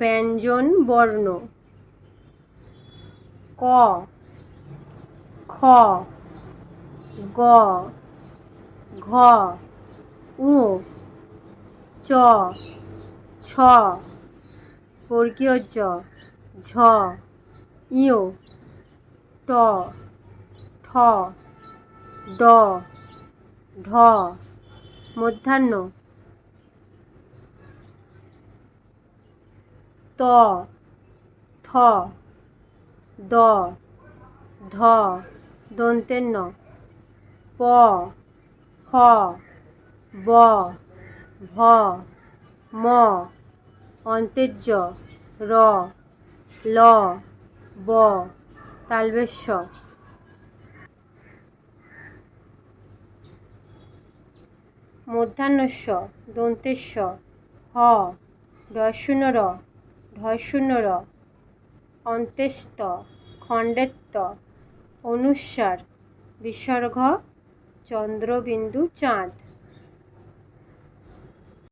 ব্যঞ্জন বর্ণ। ক, খ, গ, ঘ, উ, চ, ছ, বর্গীয় জ, ঝ ইয় ট, ঠ, ড, ঢ, মধ্যাহ্ন। ত, থ, দ, ধ দন্তের ন প ফ ব, ভ, ম, অন্তেজ্য, র, ল, ব তালবেশ্য মধ্যাহ্নস্য দন্তেশ্ব হ ডয়শূন্য র। ঢয়শূন্য র অন্ত্যেস্ত খণ্ডেত্ব অনুস্বার বিসর্গ চন্দ্রবিন্দু চাঁদ।